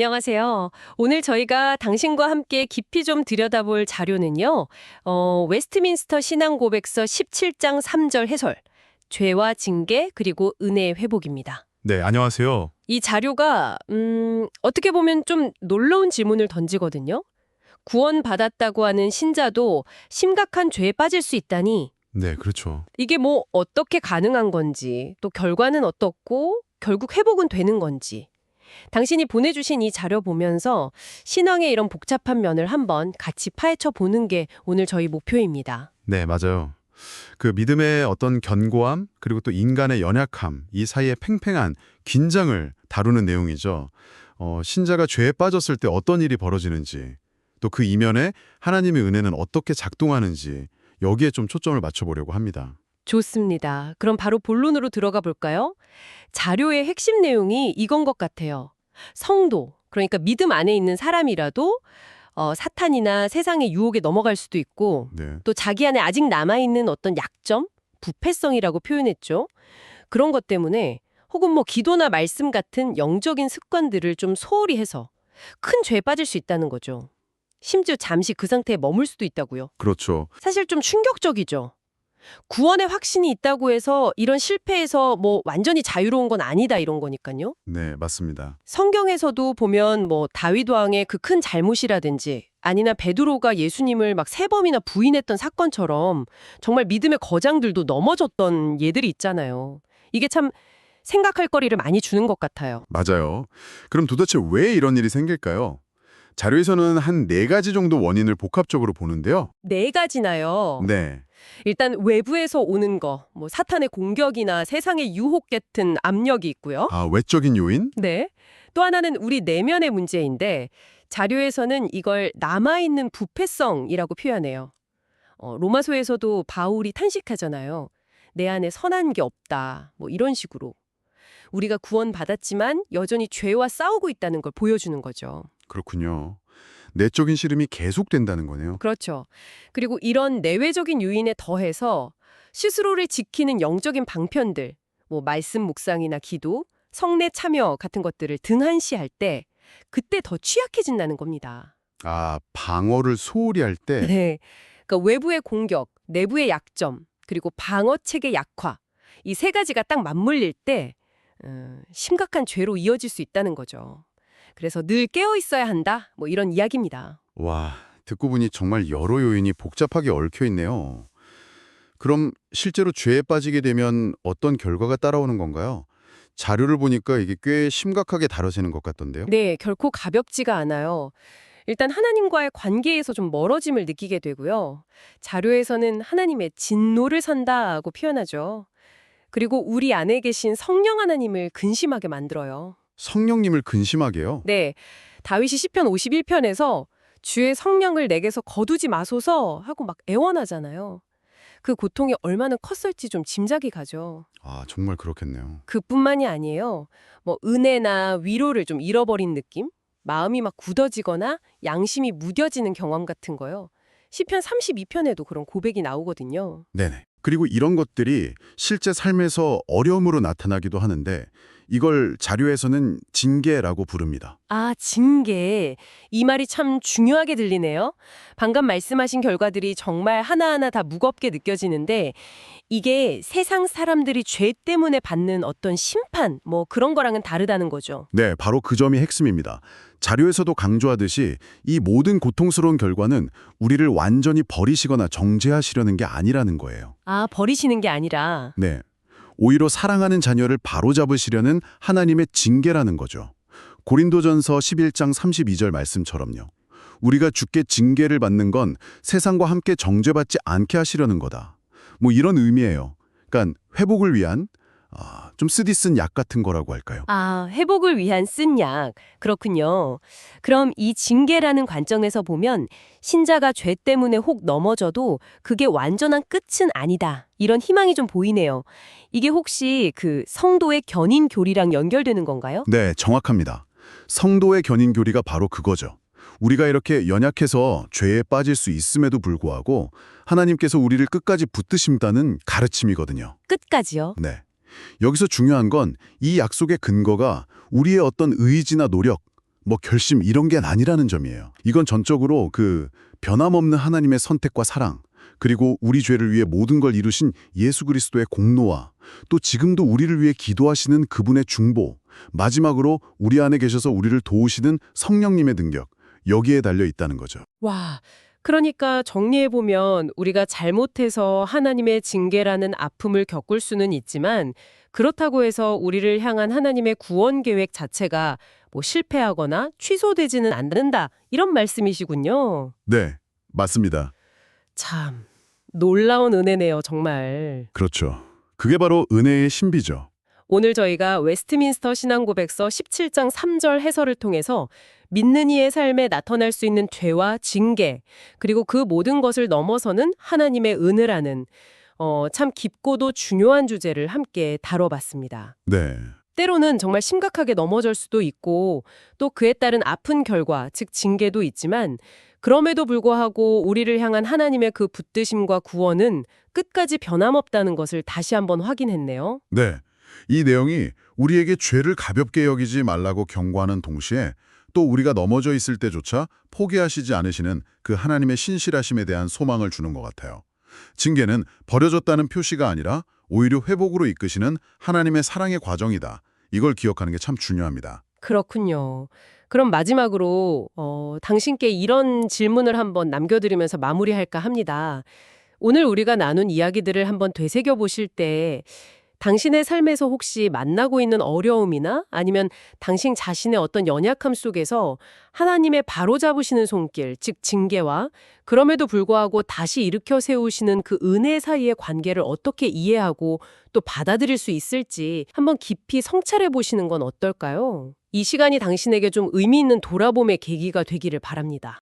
안녕하세요. 오늘 저희가 당신과 함께 깊이 좀 들여다볼 자료는요. 어, 웨스트민스터 신앙고백서 17장 3절 해설, 죄와 징계 그리고 은혜의 회복입니다. 네, 안녕하세요. 이 자료가 음, 어떻게 보면 좀 놀라운 질문을 던지거든요. 구원받았다고 하는 신자도 심각한 죄에 빠질 수 있다니 네, 그렇죠. 이게 뭐 어떻게 가능한 건지 또 결과는 어떻고 결국 회복은 되는 건지 당신이 보내주신 이 자료 보면서 신앙의 이런 복잡한 면을 한번 같이 파헤쳐 보는 게 오늘 저희 목표입니다. 네, 맞아요. 그 믿음의 어떤 견고함, 그리고 또 인간의 연약함, 이 사이의 팽팽한 긴장을 다루는 내용이죠. 어, 신자가 죄에 빠졌을 때 어떤 일이 벌어지는지, 또 그 이면에 하나님의 은혜는 어떻게 작동하는지, 여기에 좀 초점을 맞춰보려고 합니다. 좋습니다. 그럼 바로 본론으로 들어가 볼까요? 자료의 핵심 내용이 이건 것 같아요. 성도, 그러니까 믿음 안에 있는 사람이라도 어, 사탄이나 세상의 유혹에 넘어갈 수도 있고 네. 또 자기 안에 아직 남아있는 어떤 약점, 부패성이라고 표현했죠. 그런 것 때문에 혹은 뭐 기도나 말씀 같은 영적인 습관들을 좀 소홀히 해서 큰 죄에 빠질 수 있다는 거죠. 심지어 잠시 그 상태에 머물 수도 있다고요. 그렇죠. 사실 좀 충격적이죠. 구원의 확신이 있다고 해서 이런 실패에서 뭐 완전히 자유로운 건 아니다 이런 거니까요. 네, 맞습니다. 성경에서도 보면 뭐 다윗 왕의 그 큰 잘못이라든지 아니나 베드로가 예수님을 막 세 번이나 부인했던 사건처럼 정말 믿음의 거장들도 넘어졌던 예들이 있잖아요. 이게 참 생각할 거리를 많이 주는 것 같아요. 맞아요. 그럼 도대체 왜 이런 일이 생길까요? 자료에서는 한 네 가지 정도 원인을 복합적으로 보는데요. 네 가지나요. 네. 일단 외부에서 오는 거, 뭐 사탄의 공격이나 세상의 유혹 같은 압력이 있고요. 아, 외적인 요인? 네. 또 하나는 우리 내면의 문제인데 자료에서는 이걸 남아있는 부패성이라고 표현해요. 어, 로마서에서도 바울이 탄식하잖아요. 내 안에 선한 게 없다. 뭐 이런 식으로. 우리가 구원받았지만 여전히 죄와 싸우고 있다는 걸 보여주는 거죠. 그렇군요. 내적인 시름이 계속된다는 거네요. 그렇죠. 그리고 이런 내외적인 요인에 더해서 스스로를 지키는 영적인 방편들, 뭐 말씀 묵상이나 기도, 성례 참여 같은 것들을 등한시할 때 그때 더 취약해진다는 겁니다. 아, 방어를 소홀히 할 때 네. 그러니까 외부의 공격, 내부의 약점, 그리고 방어 체계 약화. 이 세 가지가 딱 맞물릴 때 음, 심각한 죄로 이어질 수 있다는 거죠. 그래서 늘 깨어 있어야 한다. 뭐 이런 이야기입니다. 와, 듣고 보니 정말 여러 요인이 복잡하게 얽혀 있네요. 그럼 실제로 죄에 빠지게 되면 어떤 결과가 따라오는 건가요? 자료를 보니까 이게 꽤 심각하게 다뤄지는 것 같던데요. 네, 결코 가볍지가 않아요. 일단 하나님과의 관계에서 좀 멀어짐을 느끼게 되고요. 자료에서는 하나님의 진노를 산다고 표현하죠. 그리고 우리 안에 계신 성령 하나님을 근심하게 만들어요. 성령님을 근심하게요. 네, 다윗이 시편 51편에서 주의 성령을 내게서 거두지 마소서 하고 막 애원하잖아요. 그 고통이 얼마나 컸을지 좀 짐작이 가죠. 아, 정말 그렇겠네요. 그뿐만이 아니에요. 뭐 은혜나 위로를 좀 잃어버린 느낌? 마음이 막 굳어지거나 양심이 무뎌지는 경험 같은 거요. 시편 32편에도 그런 고백이 나오거든요. 네네. 그리고 이런 것들이 실제 삶에서 어려움으로 나타나기도 하는데 이걸 자료에서는 징계라고 부릅니다. 아, 징계. 이 말이 참 중요하게 들리네요. 방금 말씀하신 결과들이 정말 하나하나 다 무겁게 느껴지는데 이게 세상 사람들이 죄 때문에 받는 어떤 심판, 뭐 그런 거랑은 다르다는 거죠. 네, 바로 그 점이 핵심입니다. 자료에서도 강조하듯이 이 모든 고통스러운 결과는 우리를 완전히 버리시거나 정죄하시려는 게 아니라는 거예요. 아, 버리시는 게 아니라. 네. 오히려 사랑하는 자녀를 바로잡으시려는 하나님의 징계라는 거죠. 고린도전서 11장 32절 말씀처럼요. 우리가 주께 징계를 받는 건 세상과 함께 정죄받지 않게 하시려는 거다. 뭐 이런 의미예요. 그러니까 회복을 위한 아, 좀 쓰디 쓴 약 같은 거라고 할까요? 아, 회복을 위한 쓴 약. 그렇군요. 그럼 이 징계라는 관점에서 보면 신자가 죄 때문에 혹 넘어져도 그게 완전한 끝은 아니다. 이런 희망이 좀 보이네요. 이게 혹시 그 성도의 견인 교리랑 연결되는 건가요? 네, 정확합니다. 성도의 견인 교리가 바로 그거죠. 우리가 이렇게 연약해서 죄에 빠질 수 있음에도 불구하고 하나님께서 우리를 끝까지 붙드신다는 가르침이거든요. 끝까지요. 네. 여기서 중요한 건 이 약속의 근거가 우리의 어떤 의지나 노력 뭐 결심 이런 게 아니라는 점이에요. 이건 전적으로 그 변함없는 하나님의 선택과 사랑, 그리고 우리 죄를 위해 모든 걸 이루신 예수 그리스도의 공로와 또 지금도 우리를 위해 기도하시는 그분의 중보, 마지막으로 우리 안에 계셔서 우리를 도우시는 성령님의 능력, 여기에 달려 있다는 거죠. 와, 그러니까 정리해보면 우리가 잘못해서 하나님의 징계라는 아픔을 겪을 수는 있지만 그렇다고 해서 우리를 향한 하나님의 구원 계획 자체가 뭐 실패하거나 취소되지는 않는다. 이런 말씀이시군요. 네, 맞습니다. 참, 놀라운 은혜네요, 정말. 그렇죠. 그게 바로 은혜의 신비죠. 오늘 저희가 웨스트민스터 신앙고백서 17장 3절 해설을 통해서 믿는 이의 삶에 나타날 수 있는 죄와 징계, 그리고 그 모든 것을 넘어서는 하나님의 은혜라는 어, 참 깊고도 중요한 주제를 함께 다뤄봤습니다. 네. 때로는 정말 심각하게 넘어질 수도 있고 또 그에 따른 아픈 결과, 즉 징계도 있지만 그럼에도 불구하고 우리를 향한 하나님의 그 붙드심과 구원은 끝까지 변함없다는 것을 다시 한번 확인했네요. 네. 이 내용이 우리에게 죄를 가볍게 여기지 말라고 경고하는 동시에 또 우리가 넘어져 있을 때조차 포기하시지 않으시는 그 하나님의 신실하심에 대한 소망을 주는 것 같아요. 징계는 버려졌다는 표시가 아니라 오히려 회복으로 이끄시는 하나님의 사랑의 과정이다. 이걸 기억하는 게 참 중요합니다. 그렇군요. 그럼 마지막으로 어, 당신께 이런 질문을 한번 남겨드리면서 마무리할까 합니다. 오늘 우리가 나눈 이야기들을 한번 되새겨 보실 때 당신의 삶에서 혹시 만나고 있는 어려움이나 아니면 당신 자신의 어떤 연약함 속에서 하나님의 바로잡으시는 손길, 즉 징계와 그럼에도 불구하고 다시 일으켜 세우시는 그 은혜 사이의 관계를 어떻게 이해하고 또 받아들일 수 있을지 한번 깊이 성찰해 보시는 건 어떨까요? 이 시간이 당신에게 좀 의미 있는 돌아봄의 계기가 되기를 바랍니다.